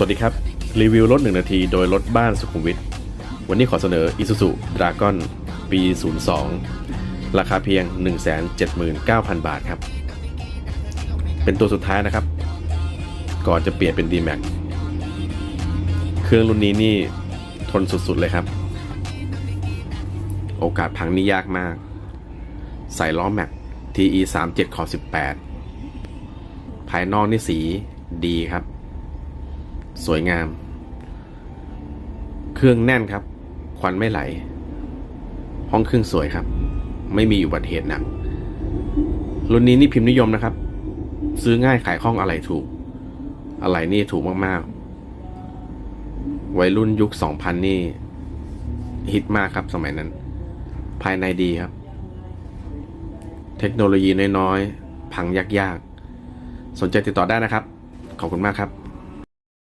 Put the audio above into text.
สวัสดีครับ รีวิวรถ 1 นาทีโดยรถบ้านสุขุมวิทวันนี้ขอเสนอ Isuzu Dragon ปี 02 ราคาเพียง 179,000 บาทครับ เป็นตัวสุดท้ายนะครับ ก่อนจะเปลี่ยนเป็น D-Max เครื่องรุ่นนี้นี่ทนสุดๆเลยครับ โอกาสพังนี่ยากมาก ใส่ล้อแม็ก TE 37ขอ18 ภายนอกนี่สีดีครับ สวยงาม เครื่องแน่นครับ ควันไม่ไหล ห้องเครื่องสวยครับ ไม่มีอุบัติเหตุหนัก รุ่นนี้นี่พิมพ์นิยมนะครับ ซื้อง่ายขายคล่องอะไรถูก อะไรนี่ถูกมากๆ วัยรุ่นยุค 2000 นี่ ฮิตมากครับสมัยนั้น ภายในดีครับ เทคโนโลยีน้อยๆ พังยากๆ สนใจติดต่อได้นะครับ ขอบคุณมากครับ